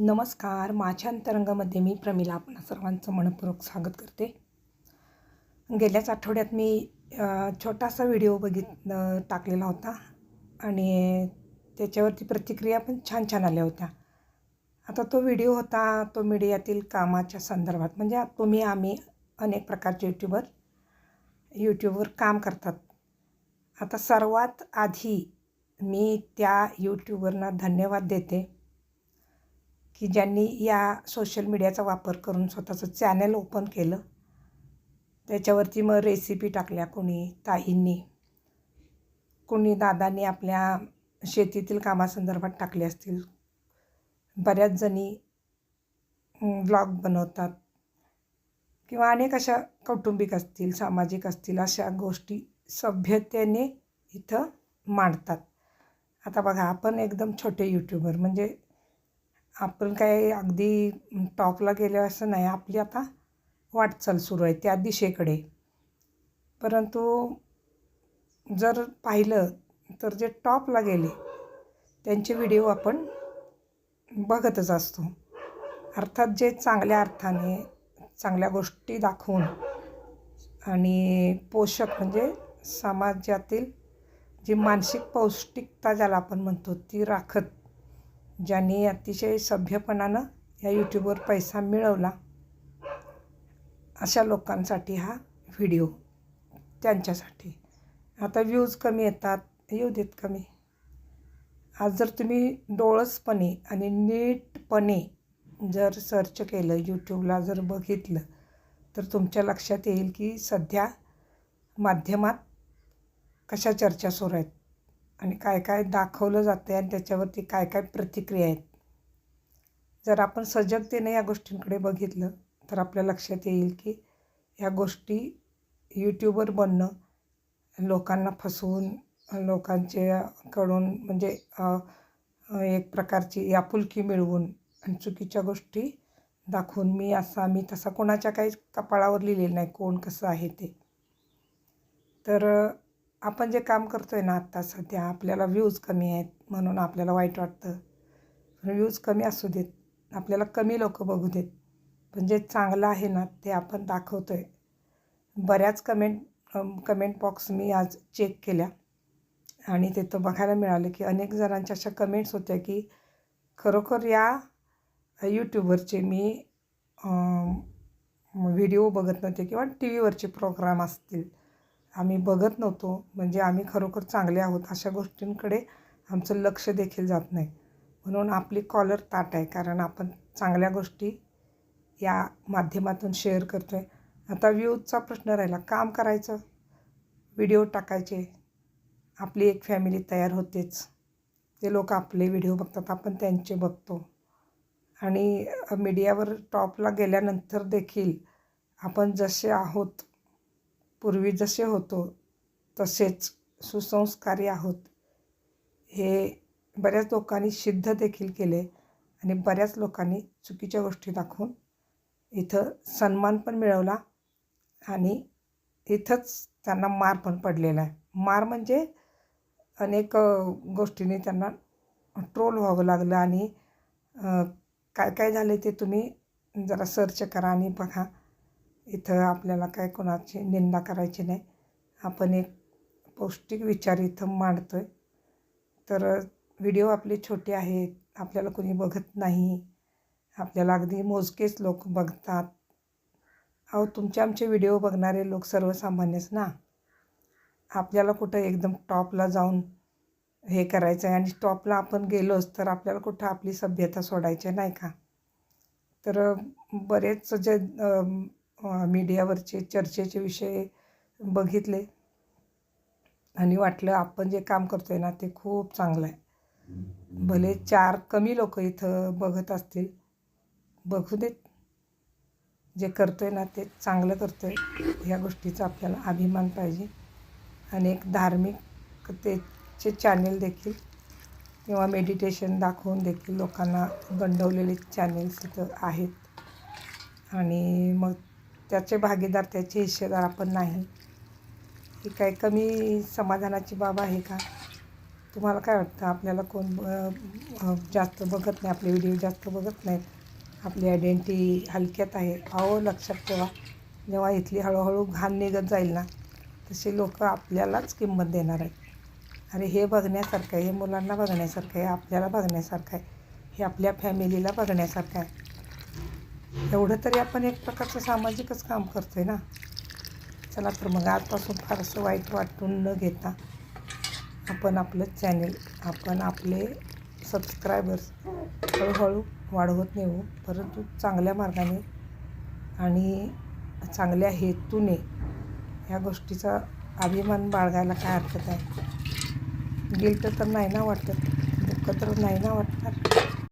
नमस्कार. माझ्या अंतरंगामध्ये मी प्रमिला आपण सर्वांचं मनपूर्वक स्वागत करते. गेल्याच आठवड्यात मी छोटासा व्हिडिओ बघित टाकलेला होता आणि त्याच्यावरती प्रतिक्रिया पण छान छान आल्या होत्या. आता तो व्हिडिओ होता तो मीडियातील कामाच्या संदर्भात. म्हणजे तुम्ही आम्ही अनेक प्रकारचे यूट्यूबर यूट्यूबवर काम करतात. आता सर्वात आधी मी त्या यूट्यूबरना धन्यवाद देते. की ज्यांनी या सोशल मीडियाचा वापर करून स्वतःचं चॅनल ओपन केलं त्याच्यावरती मग रेसिपी टाकल्या कोणी ताईंनी. कोणी दादांनी आपल्या शेतीतील कामासंदर्भात टाकले असतील. बऱ्याच जणी ब्लॉग बनवतात. किंवा अनेक अशा कौटुंबिक असतील सामाजिक असतील अशा गोष्टी सभ्यतेने इथं मांडतात. आता बघा आपण एकदम छोटे यूट्यूबर म्हणजे आपण काय अगदी टॉपला गेलो असं नाही. आपली आता वाटचाल सुरू आहे त्या दिशेकडे. परंतु जर पाहिलं तर जे टॉपला गेले त्यांचे व्हिडिओ आपण बघतच असतो. अर्थात जे चांगल्या अर्थाने चांगल्या गोष्टी दाखवून आणि पोषक म्हणजे समाजातील जी मानसिक पौष्टिकता ज्याला आपण म्हणतो ती राखत ज्यांनी अतिशय सभ्यपणानं या यूट्यूबवर पैसा मिळवला अशा लोकांसाठी हा व्हिडिओ त्यांच्यासाठी. आता व्ह्यूज कमी येतात येऊ देत कमी. आज जर तुम्ही डोळसपणे आणि नीटपणे जर सर्च केलं यूट्यूबला जर बघितलं तर तुमच्या लक्षात येईल की सध्या माध्यमात कशा चर्चा सुरू आहेत. आणि काय काय दाखवलं जातं आहे आणि त्याच्यावरती काय काय प्रतिक्रिया आहेत. जर आपण सजगतेने या गोष्टींकडे बघितलं तर आपल्या लक्षात येईल की या गोष्टी यूट्यूबर बनणं लोकांना फसवून लोकांच्याकडून म्हणजे एक प्रकारची आपुलकी मिळवून आणि चुकीच्या गोष्टी दाखवून मी असा मी तसा कोणाच्या काही कपाळावर लिहिलेलं नाही कोण कसं आहे ते. तर आपण जे काम करतो आहे ना आत्ता सध्या आपल्याला व्ह्यूज कमी आहेत म्हणून आपल्याला वाईट वाटतं. व्ह्यूज कमी असू देत. आपल्याला कमी लोक बघू देत. पण जे चांगलं आहे ना ते आपण दाखवतो आहे बऱ्याच कमेंट कमेंट बॉक्स मी आज चेक केल्या. आणि तिथं बघायला मिळालं की अनेक जणांच्या अशा कमेंट्स होत्या की खरोखर या यूट्यूबवरचे मी व्हिडिओ बघत नव्हते किंवा टी व्हीवरचे प्रोग्राम असतील. आम्ही बघत नव्हतो. म्हणजे आम्ही खरोखर चांगले आहोत अशा गोष्टींकडे आमचं लक्ष देखील जात नाही. म्हणून आपली कॉलर ताट आहे. कारण आपण चांगल्या गोष्टी या माध्यमातून शेअर करतो आहे आता व्ह्यूजचा प्रश्न राहिला. काम करायचं व्हिडिओ टाकायचे आपली एक फॅमिली तयार होतेच. ते लोक आपले व्हिडिओ बघतात. आपण त्यांचे बघतो. आणि मीडियावर टॉपला गेल्यानंतर देखील आपण जसे आहोत पूर्वी जसे होतो तसेच सुसंस्कारी आहोत. हे बऱ्याच लोकांनी सिद्ध देखील केले आणि बऱ्याच लोकांनी चुकीच्या गोष्टी दाखवून इथं सन्मान पण मिळवला आणि इथंच त्यांना मार पण पडलेला आहे. मार म्हणजे अनेक गोष्टींनी त्यांना ट्रोल व्हावं लागलं आणि काय काय झालं ते तुम्ही जरा सर्च करा आणि बघा. इथं आपल्याला काय कोणाची निंदा करायची नाही. आपण एक पौष्टिक विचार इथं मांडतो आहे तर व्हिडिओ आपले छोटे आहेत. आपल्याला कोणी बघत नाही. आपल्याला अगदी मोजकेच लोक बघतात. अहो तुमचे आमचे व्हिडिओ बघणारे लोक सर्वसामान्यच ना? आपल्याला कुठं एकदम टॉपला जाऊन हे करायचं आहे आणि टॉपला आपण गेलोच तर आपल्याला कुठं आपली सभ्यता सोडायची नाही का? तर बरेच जे मीडियावरचे चर्चेचे विषय बघितले. आणि वाटलं आपण जे काम करतो आहे ना ते खूप चांगलं आहे. भले चार कमी लोक इथं बघत असतील. बघू देत. जे करतो आहे ना ते चांगलं करतो आहे ह्या गोष्टीचा आपल्याला अभिमान पाहिजे. आणि एक धार्मिकतेचे चॅनेल देखील किंवा मेडिटेशन दाखवून देखील लोकांना गंडवलेले चॅनेल्स इथं आहेत. आणि मग त्याचे भागीदार त्याचे हिस्सेदार आपण नाही. ही काय कमी समाधानाची बाब आहे का? तुम्हाला काय वाटतं? आपल्याला कोण ब- जास्त बघत नाही? आपले व्हिडिओ जास्त बघत नाहीत? आपली आयडेंटिटी हलक्यात आहे. अहो लक्षात ठेवा. जेव्हा इथली हळूहळू घाण निघत जाईल ना तसे लोक आपल्यालाच किंमत देणार आहेत. अरे हे बघण्यासारखं आहे. हे मुलांना बघण्यासारखं आहे. आपल्याला बघण्यासारखं आहे. हे आपल्या फॅमिलीला बघण्यासारखं आहे. एवढं तरी आपण एक प्रकारचं सामाजिकच काम करतो आहे ना. चला तर मग आजपासून फारसं वाईट वाटून न घेता आपण आपलं चॅनेल आपण आपले सबस्क्रायबर्स हळूहळू वाढवत नेऊ. परंतु चांगल्या मार्गाने आणि चांगल्या हेतूने ह्या गोष्टीचा अभिमान बाळगायला काय हरकत आहे? गिल्ट तर नाही ना वाटत दुःख तर नाही ना वाटणार.